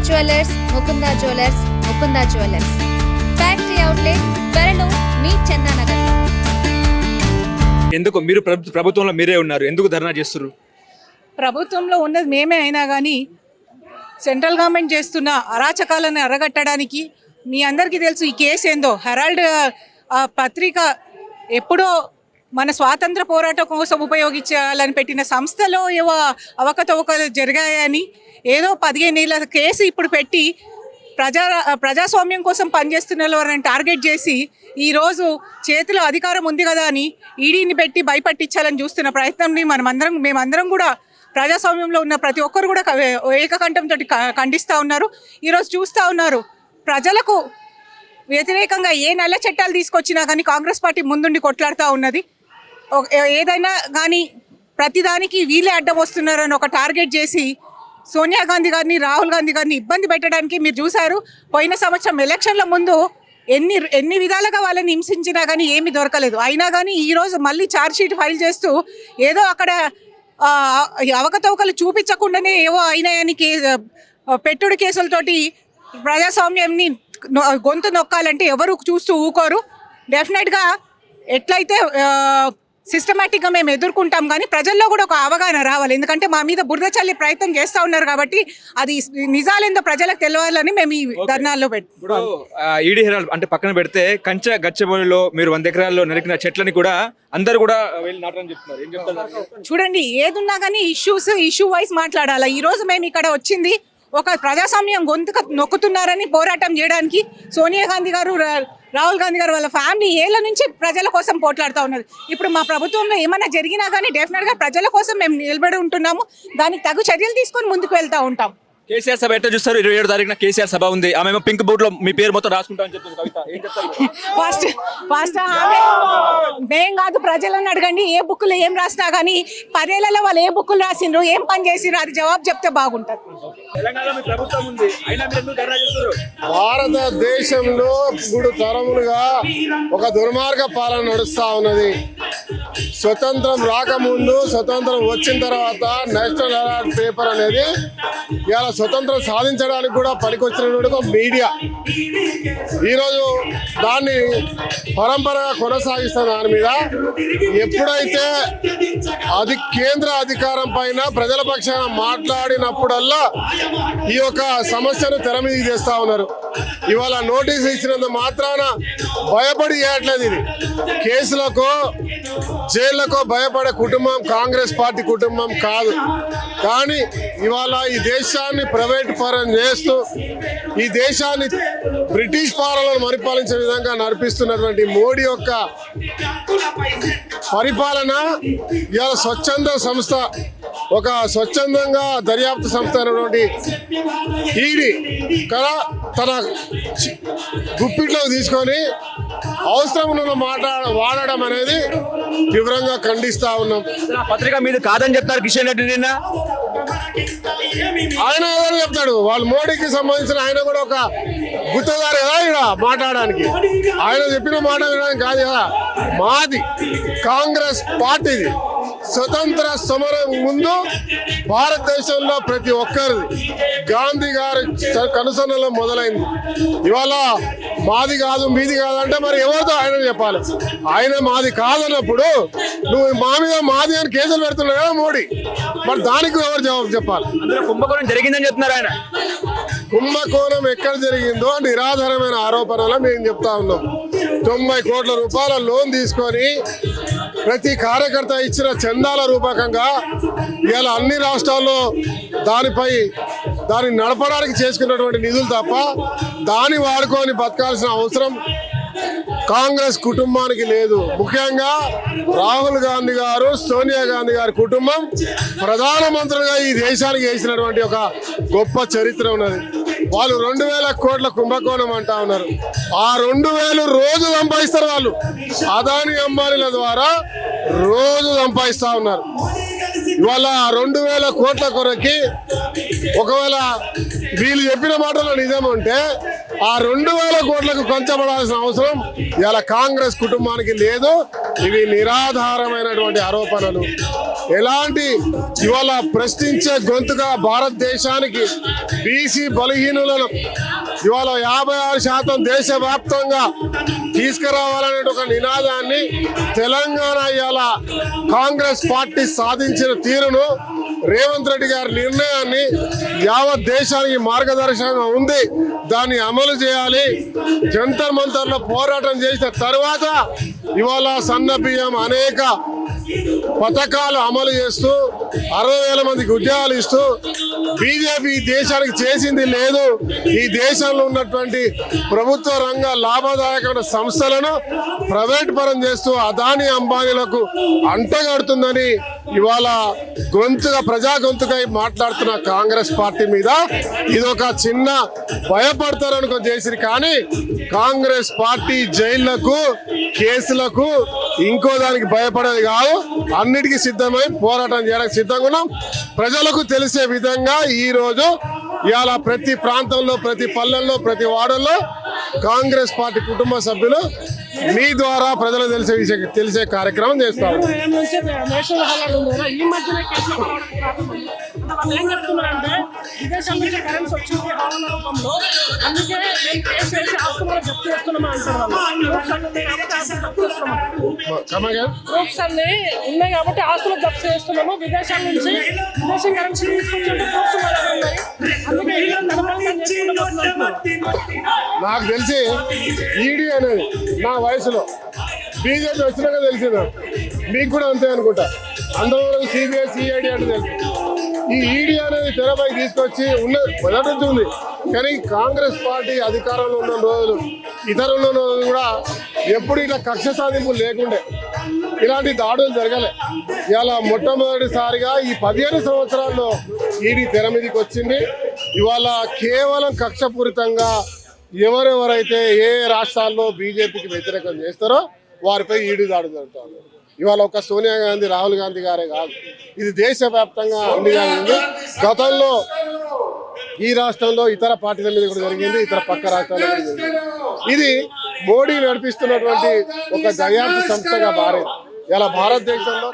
Jewellers Mukunda jewellers Mukunda jewellers factory outlet త్వరలో మీ చందానగర్ ఎందుకు? మీరు ప్రభు- ప్రభుత్వంలో మీరే ఉన్నారు. ఎందుకు ధర్నా చేస్తున్నారు ప్రభుత్వంలో ఉన్నది మేమే అయినా కానీ సెంట్రల్ గవర్నమెంట్ చేస్తున్న అరాచకాలను అరగట్టడానికి మీ అందరికీ తెలుసు ఈ కేసు ఏందో. హెరాల్డ్ ఆ, పత్రిక ఎప్పుడో మన స్వాతంత్ర పోరాటం కోసం ఉపయోగించాలని పెట్టిన సంస్థలో ఏవో అవకతవకలు జరిగాయని ఏదో పదిహేను ఏళ్ళ కేసు ఇప్పుడు పెట్టి ప్రజా ప్రజాస్వామ్యం కోసం పనిచేస్తున్న వాళ్ళని టార్గెట్ చేసి ఈరోజు చేతిలో అధికారం ఉంది కదా అని ఈడీని పెట్టి భయపట్టించాలని చూస్తున్న ప్రయత్నంని మనమందరం మేమందరం కూడా ప్రజాస్వామ్యంలో ఉన్న ప్రతి ఒక్కరు కూడా క- ఏకకంఠంతో ఖండిస్తూ ఉన్నారు. ఈరోజు చూస్తూ ఉన్నారు ప్రజలకు వ్యతిరేకంగా ఏ నల్ల చట్టాలు తీసుకొచ్చినా కానీ కాంగ్రెస్ పార్టీ ముందుండి కొట్లాడుతూ ఉన్నది. ఏదైనా కానీ ప్రతిదానికి వీళ్ళే అడ్డం వస్తున్నారని ఒక టార్గెట్ చేసి సోనియా గాంధీ గారిని రాహుల్ గాంధీ గారిని ఇబ్బంది పెట్టడానికి మీరు చూశారు. పోయిన సంవత్సరం ఎలక్షన్ల ముందు ఎన్ని ఎన్ని విధాలుగా వాళ్ళని హింసించినా కానీ ఏమీ దొరకలేదు. అయినా కానీ ఈరోజు మళ్ళీ చార్జ్షీట్ ఫైల్ చేస్తూ ఏదో అక్కడ అవకతవకలు చూపించకుండానే ఏవో అయినాయని కే పెట్టుడు కేసులతోటి ప్రజాస్వామ్యంని గొంతు నొక్కాలంటే ఎవరు చూస్తూ ఊకోరు. డెఫినెట్గా ఎట్లయితే సిస్టమేటిక్గా మేము ఎదుర్కొంటాం కానీ ప్రజల్లో కూడా ఒక అవగాహన రావాలి. ఎందుకంటే మా మీద బురద చల్లి ప్రయత్నం చేస్తూ ఉన్నారు కాబట్టి అది నిజాలేందో ప్రజలకు తెలియాలని మేము ఈ ధర్నాల్లో పెట్టి ఈడీ అంటే పక్కన పెడితే కంచె గచ్చబోలిలో మీరు వంద ఎకరాల్లో నరికిన చెట్లని కూడా అందరు కూడా చూడండి ఏదున్నా కానీ ఇష్యూస్ ఇష్యూ వైజ్ మాట్లాడాలి. ఈ రోజు మేము ఇక్కడ వచ్చింది ఒక ప్రజాస్వామ్యం గొంతుక నొక్కుతున్నారని పోరాటం చేయడానికి సోనియా గాంధీ గారు రాహుల్ గాంధీ గారు వాళ్ళ ఫ్యామిలీ ఏళ్ళ నుంచి ప్రజల కోసం పోట్లాడుతూ ఉన్నది ఇప్పుడు మా ప్రభుత్వంలో ఏమైనా జరిగినా కానీ డెఫినెట్గా ప్రజల కోసం మేము నిలబడి ఉంటున్నాము. దానికి తగు చర్యలు తీసుకొని ముందుకు వెళ్తూ ఉంటాం. కేసీఆర్ సభ ఎట్లా చూస్తారు? ఇరవై ఏడు తారీఖున కేసీఆర్ సభ ఉంది. ఆమె పింక్ బోర్డ్లో మీ పేరు మొత్తం రాసుకుంటామని చెప్తుంది కవిత ఏం చెప్తారు? ఫస్ట్ ఫస్ట్ ఆమె మేం కాదు ప్రజలను అడగండి. ఏ బుక్కులు ఏం రాసినా కానీ పదేళ్ళలో వాళ్ళు ఏ బుక్కులు రాసిండ్రు ఏం పని చేసిండ్రు అది జవాబు చెప్తే బాగుంటుంది. తెలంగాణలో మీ ప్రభుత్వం ఉంది. అయినా మీరు ఎందుకు ధర్నా చేస్తున్నారు భారతదేశంలో మూడు తరములుగా ఒక దుర్మార్గ పాలన నడుస్తా ఉన్నది. స్వతంత్రం రాకముందు స్వతంత్రం వచ్చిన తర్వాత నేషనల్ హెరాల్డ్ పేపర్ అనేది ఇవాళ స్వతంత్రం సాధించడానికి కూడా పనికొచ్చినటువంటి ఒక మీడియా. ఈరోజు దాన్ని పరంపరగా కొనసాగిస్తున్న దాని మీద ఎప్పుడైతే అది కేంద్ర అధికారం పైన ప్రజల పక్షాన మాట్లాడినప్పుడల్లా ఈ యొక్క సమస్యను తెర మీదకి ఉన్నారు. ఇవాళ నోటీస్ ఇచ్చినంత మాత్రాన భయపడి చేయట్లేదు ఇది. కేసులకు జైళ్ళకు భయపడే కుటుంబం కాంగ్రెస్ పార్టీ కుటుంబం కాదు. కానీ ఇవాళ ఈ దేశాన్ని ప్రైవేట్ పరం చేస్తూ ఈ దేశాన్ని బ్రిటిష్ పాలనను పరిపాలించే విధంగా నడిపిస్తున్నటువంటి మోడీ యొక్క పరిపాలన ఇవాళ స్వచ్ఛంద సంస్థ ఒక స్వచ్ఛందంగా దర్యాప్తు సంస్థ అయినటువంటి ఈడీ కదా? తన గుప్పిట్లోకి తీసుకొని అవసరం ఉన్న మాట వాడడం అనేది తీవ్రంగా ఖండిస్తా ఉన్నాం. పత్రిక మీద కాదని చెప్తారు కిషన్ రెడ్డి నిన్న. ఆయన ఏదో చెప్తాడు. వాళ్ళు మోడీకి సంబంధించిన ఆయన కూడా ఒక గుత్తదారు కదా ఇక్కడ మాట్లాడడానికి. ఆయన చెప్పిన మాట వినడానికి కాదు కదా. మాది కాంగ్రెస్ పార్టీది. స్వతంత్ర సమరం ముందు భారతదేశంలో ప్రతి ఒక్కరిది గాంధీ గారి కనుసన్నలో మొదలైంది. ఇవాళ మాది కాదు మీది కాదంటే మరి ఎవరితో ఆయన చెప్పాలి? ఆయన మాది కాదన్నప్పుడు నువ్వు మా మీద మాది అని కేసులు పెడుతున్నావు కదా మోడీ. మరి దానికి ఎవరు జవాబు చెప్పాలి? కుంభకోణం జరిగిందని చెప్తున్నారు ఆయన. కుంభకోణం ఎక్కడ జరిగిందో నిరాధారమైన ఆరోపణలు మేము చెప్తా ఉన్నాం. తొంభై కోట్ల రూపాయల లోన్ తీసుకొని ప్రతి కార్యకర్త ఇచ్చిన చందాల రూపకంగా ఇవాళ అన్ని రాష్ట్రాల్లో దానిపై దాన్ని నడపడానికి చేసుకున్నటువంటి నిధులు తప్ప దాన్ని వాడుకొని బతకాల్సిన అవసరం కాంగ్రెస్ కుటుంబానికి లేదు. ముఖ్యంగా రాహుల్ గాంధీ గారు సోనియా గాంధీ గారి కుటుంబం ప్రధానమంత్రిగా ఈ దేశానికి వేసినటువంటి ఒక గొప్ప చరిత్ర ఉన్నది. వాళ్ళు రెండు వేల కోట్ల కుంభకోణం అంటా ఉన్నారు. ఆ రెండు వేలు రోజు సంపాదిస్తారు వాళ్ళు. అదాని అంబానీల ద్వారా రోజు సంపాదిస్తా ఉన్నారు. ఇవాళ రెండు వేల కోట్ల కొరకి ఒకవేళ వీళ్ళు చెప్పిన మాటలో నిజం ఉంటే ఆ రెండు వేల కోట్లకు కొంచబడాల్సిన అవసరం ఇలా కాంగ్రెస్ కుటుంబానికి లేదు. ఇవి నిరాధారమైనటువంటి ఆరోపణలు. ఎలాంటి ఇవాళ ప్రశ్నించే గొంతుగా భారతదేశానికి బీసీ బలహీనులను ఇవాళ యాభై ఆరు శాతం దేశవ్యాప్తంగా తీసుకురావాలనే ఒక నినాదాన్ని తెలంగాణ ఇవాళ కాంగ్రెస్ పార్టీ సాధించిన తీరును రేవంత్ రెడ్డి గారి నిర్ణయాన్ని యావత్ దేశానికి మార్గదర్శకంగా ఉంది. దాన్ని అమలు చేయాలి. జంతర్ మంతర్లో పోరాటం చేసిన తర్వాత ఇవాళ సన్న బియ్యం అనేక పథకాలు అమలు చేస్తూ అరవై వేల మందికి ఉద్యోగాలు ఇస్తూ బీజేపీ ఈ దేశానికి చేసింది లేదు. ఈ దేశంలో ఉన్నటువంటి ప్రభుత్వ రంగ లాభదాయకమైన సంస్థలను ప్రైవేట్ పరం చేస్తూ అదాని అంబానీలకు అంటగడుతుందని ఇవాళ గొంతుగా ప్రజా గొంతుకై మాట్లాడుతున్న కాంగ్రెస్ పార్టీ మీద ఇది ఒక చిన్న భయపడతారనుకో చేసింది కానీ కాంగ్రెస్ పార్టీ జైళ్ళకు కేసులకు ఇంకో దానికి భయపడేది కాదు. అన్నిటికీ సిద్ధమై పోరాటం చేయడానికి సిద్ధంగా ఉన్నాం. ప్రజలకు తెలిసే విధంగా ఈరోజు ఇవాళ ప్రతి ప్రాంతంలో ప్రతి పల్లెల్లో ప్రతి వాడల్లో కాంగ్రెస్ పార్టీ కుటుంబ సభ్యులు మీ ద్వారా ప్రజలు తెలిసే తెలిసే కార్యక్రమం చేస్తారు. అందుకే జప్తు. ప్రూఫ్స్ అన్ని ఉన్నాయి కాబట్టి ఆస్తులు జప్తు చేస్తున్నాము. విదేశాల నుంచి విదేశీ కరెన్సీ తీసుకొచ్చి ప్రూఫ్స్ నాకు తెలిసి ఈడీ అనేది నా వయసులో బీజేపీ వచ్చినాక తెలిసింది. మీకు కూడా అంతే అనుకుంటా. అందరూ సిబిఐ సిఐడి అంటే తెలుసు. ఈ ఈడీ అనేది తెరపై తీసుకొచ్చి ఉన్న మొదటి నుంచి ఉంది. కానీ కాంగ్రెస్ పార్టీ అధికారంలో ఉన్న రోజులు ఇతరులు కూడా ఎప్పుడు ఇట్లా కక్ష సాధింపులు లేకుండే ఇలాంటి దాడులు జరగలే. ఇలా మొట్టమొదటిసారిగా ఈ పదిహేను సంవత్సరాల్లో ఈడీ తెర మీదకి వచ్చింది. ఇవాళ కేవలం కక్షపూరితంగా ఎవరెవరైతే ఏ రాష్ట్రాల్లో బీజేపీకి వ్యతిరేకం చేస్తారో వారిపై ఈడీ దాడి జరుగుతుంది. ఇవాళ ఒక సోనియా గాంధీ రాహుల్ గాంధీ గారే కాదు. ఇది దేశవ్యాప్తంగా అన్ని జరిగింది. గతంలో ఈ రాష్ట్రంలో ఇతర పార్టీల మీద కూడా జరిగింది ఇతర పక్క రాష్ట్రాల కూడా జరిగింది. ఇది మోడీ నడిపిస్తున్నటువంటి ఒక దర్యాప్తు సంస్థగా మారింది. ఇలా భారతదేశంలో